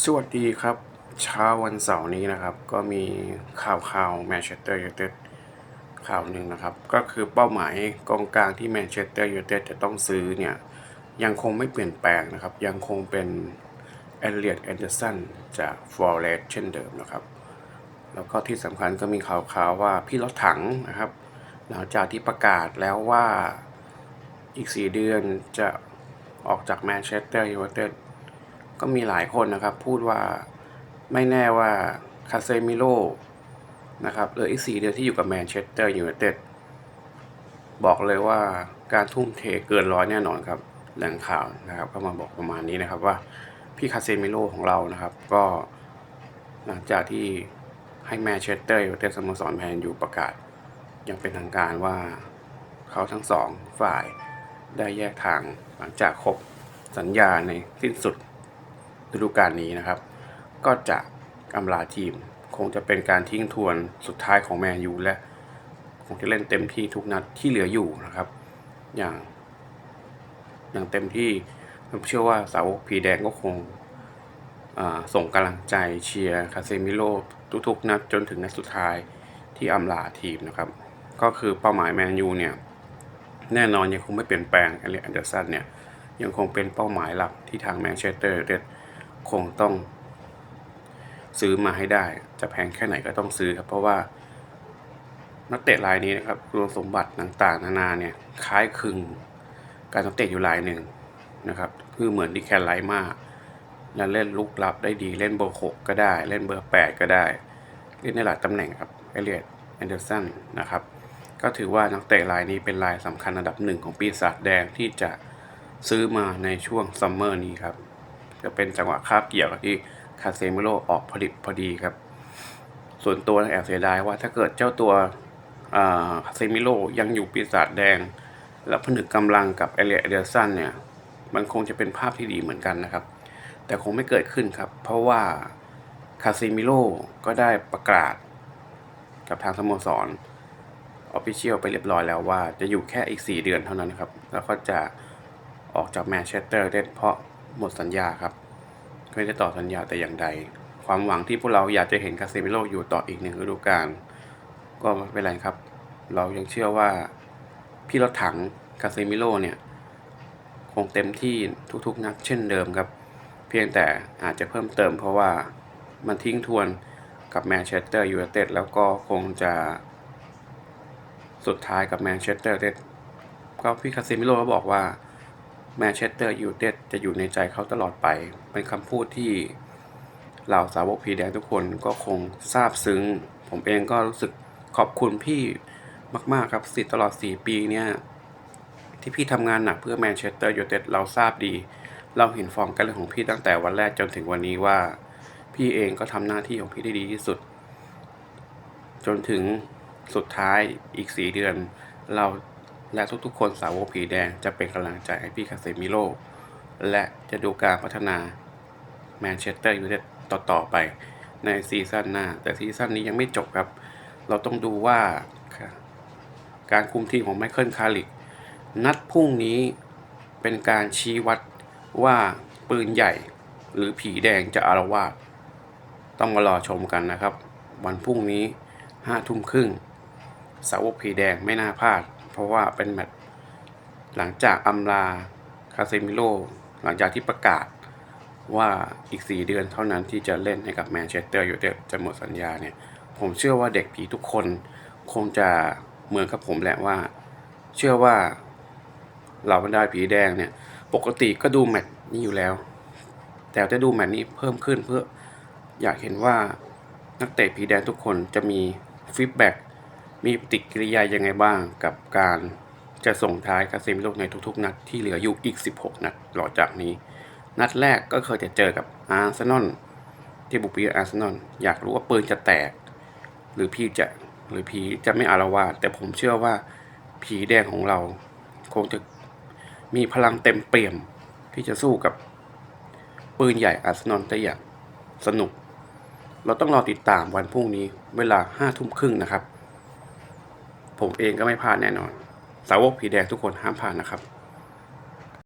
สวัสดีครับ เช้าวันเสาร์นี้นะครับ ก็มีข่าวข่าวแมนเชสเตอร์ยูไนเต็ดข่าวหนึ่งนะครับ ก็คือเป้าหมายกองกลางที่แมนเชสเตอร์ยูไนเต็ดจะต้องซื้อเนี่ยยังคงไม่เปลี่ยนแปลงนะครับ ยังคงเป็นเอเลียดแอนเดอร์สันจากฟอร์เรสเช่นเดิมนะครับ แล้วก็ที่สำคัญก็มีข่าวข่าวว่าพี่รถถังนะครับ หลังจากที่ประกาศแล้วว่าอีก 4 เดือนจะออกจากแมนเชสเตอร์ยูไนเต็ด ก็มีหลายคนนะครับ พูดว่าไม่แน่ว่าคาเซมิโลนะครับเหลืออีกสี่เดือนที่อยู่กับแมนเชสเตอร์ยูไนเต็ดบอกเลยว่าการทุ่มเทเกินร้อยแน่นอนครับแหล่งข่าวนะครับ ก็มาบอกประมาณนี้นะครับว่าพี่คาเซมิโลของเรานะครับ ก็หลังจากที่ให้แมนเชสเตอร์ยูไนเต็ดสโมสรแมนยูประกาศอยังเป็นทางการว่าเขาทั้งสองฝ่ายได้แยกทางหลังจากครบสัญญาในสิ้นสุด ฤดูกาลนี้นะครับ ก็จะอำลาทีม คงจะเป็นการทิ้งทวนสุดท้ายของแมนยูและ คงจะเล่นเต็มที่ทุกนัดที่เหลืออยู่นะครับ อย่างอย่างเต็มที่ผมเชื่อว่าสาวกผีแดงก็คงส่งกำลังใจเชียร์คาเซมิโลทุกๆนัดจนถึงนัดสุดท้ายที่อำลาทีมนะครับ ก็คือเป้าหมายแมนยูเนี่ย แน่นอนยังคงไม่เปลี่ยนแปลงอเลียนเดอร์สันเนี่ย ยังคงเป็นเป้าหมายหลักที่ทางแมนเชสเตอร์เต็ด คงต้องซื้อมาให้ได้ จะแพงแค่ไหนก็ต้องซื้อครับ เพราะว่านักเตะรายนี้นะครับคุณสมบัติต่างๆ นานาเนี่ยคล้ายคลึงการนักเตะอยู่รายหนึ่งนะครับ คือเหมือนดิแคนไลมาและเล่นลุกลับได้ดีเล่นเบอร์หกก็ได้ เล่นเบอร์แปดก็ได้ เล่นในหลายตำแหน่งครับเอเลียดแอนเดอร์สันนะครับก็ถือว่านักเตะรายนี้เป็นรายสำคัญอันดับหนึ่งของปีศาจแดงที่จะซื้อมาในช่วงซัมเมอร์นี้ครับ จะเป็นจังหวะคาบเกี่ยวกับที่คาเซมิโลออกพอดิบพอดีครับ ส่วนตัวแอบเสียดายว่าถ้าเกิดเจ้าตัวคาเซมิโลยังอยู่ปีศาจแดง แล้วผนึกกำลังกับเอเลียเดลสันเนี่ยมันคงจะเป็นภาพที่ดีเหมือนกันนะครับ แต่คงไม่เกิดขึ้นครับ เพราะว่าคาเซมิโลก็ได้ประกาศ กับทางสโมสรออฟฟิเชียลไปเรียบร้อยแล้วว่าจะอยู่แค่อีก 4 เดือนเท่านั้นครับ แล้วก็จะออกจากแมนเชสเตอร์เดนเพราะ หมดสัญญาครับไม่ได้ต่อสัญญาแต่อย่างใด ความหวังที่พวกเราอยากจะเห็นคาเซมิโลอยู่ต่ออีกหนึ่งฤดูกาลก็ไม่เป็นไรครับ เรายังเชื่อว่าพี่รถถังคาเซมิโลเนี่ย คงเต็มที่ทุกๆนัดเช่นเดิมครับ เพียงแต่อาจจะเพิ่มเติมเพราะว่ามันทิ้งทวนกับแมนเชสเตอร์ยูไนเต็ดแล้วก็คงจะ สุดท้ายกับแมนเชสเตอร์เต็ดก็พี่คาเซมิโลก็บอกว่า แมนเชสเตอร์ยูไนเต็ดจะอยู่ในใจเขาตลอดไป เป็นคำพูดที่เหล่าสาวกผีแดงทุกคนก็คงซาบซึ้ง ผมเองก็รู้สึกขอบคุณพี่มากๆครับสิตลอด 4 ปีเนี่ยที่พี่ทำงานหนักเพื่อแมนเชสเตอร์ยูไนเต็ดเราทราบดี เราเห็นฟอร์มการเล่นของพี่ตั้งแต่วันแรกจนถึงวันนี้ว่า พี่เองก็ทำหน้าที่ของพี่ได้ดีที่สุด จนถึงสุดท้ายอีก 4 เดือน เรา และทุกๆ คนสาวกผีแดงจะเป็นกำลังใจให้พี่คาเซมิโลและจะดูการพัฒนาแมนเชสเตอร์ยูไนเต็ดต่อๆไปในซีซั่นหน้า แต่ซีซั่นนี้ยังไม่จบครับ เราต้องดูว่าการคุมทีมของไมเคิลคาริกนัดพรุ่งนี้เป็นการชี้วัดว่าปืนใหญ่หรือผีแดงจะอารวาสต้องมารอชมกันนะครับ วันพรุ่งนี้ห้าทุ่มครึ่งสาวกผีแดงไม่น่าพลาด เพราะว่าเป็นแมตช์หลังจากอำลาคาเซมิโลหลังจากที่ประกาศว่าอีก 4 เดือนเท่านั้นที่จะเล่นให้กับแมนเชสเตอร์ยูไนเต็ดจะหมดสัญญาเนี่ย ผมเชื่อว่าเด็กผีทุกคนคงจะเหมือนกับผมแหละว่า เชื่อว่าเหล่าบรรดาผีแดงเนี่ย ปกติก็ดูแมตช์นี้อยู่แล้ว แต่จะดูแมตช์นี้เพิ่มขึ้นเพื่ออยากเห็นว่านักเตะผีแดงทุกคนจะมีฟีดแบ็ก มีปฏิกิริยายังไงบ้างกับการจะส่งท้ายคาเซมิโลในทุกๆ นัดที่เหลืออยู่อีก 16 นัดหลังจากนี้ นัดแรกก็เคยจะเจอกับอาร์เซนอลที่บุกไปเยือนอาร์เซนอลอยากรู้ว่าปืนจะแตก หรือพี่จะหรือผีจะไม่อารวาสแต่ผมเชื่อว่าผีแดงของเรา คงจะมีพลังเต็มเปี่ยมที่จะสู้กับปืนใหญ่อาร์เซนอลได้อย่างสนุก เราต้องรอติดตามวันพรุ่งนี้เวลาห้าทุ่มครึ่งนะครับ ผมเองก็ไม่พลาดแน่นอน สาวกผีแดงทุกคนห้ามพลาดนะครับ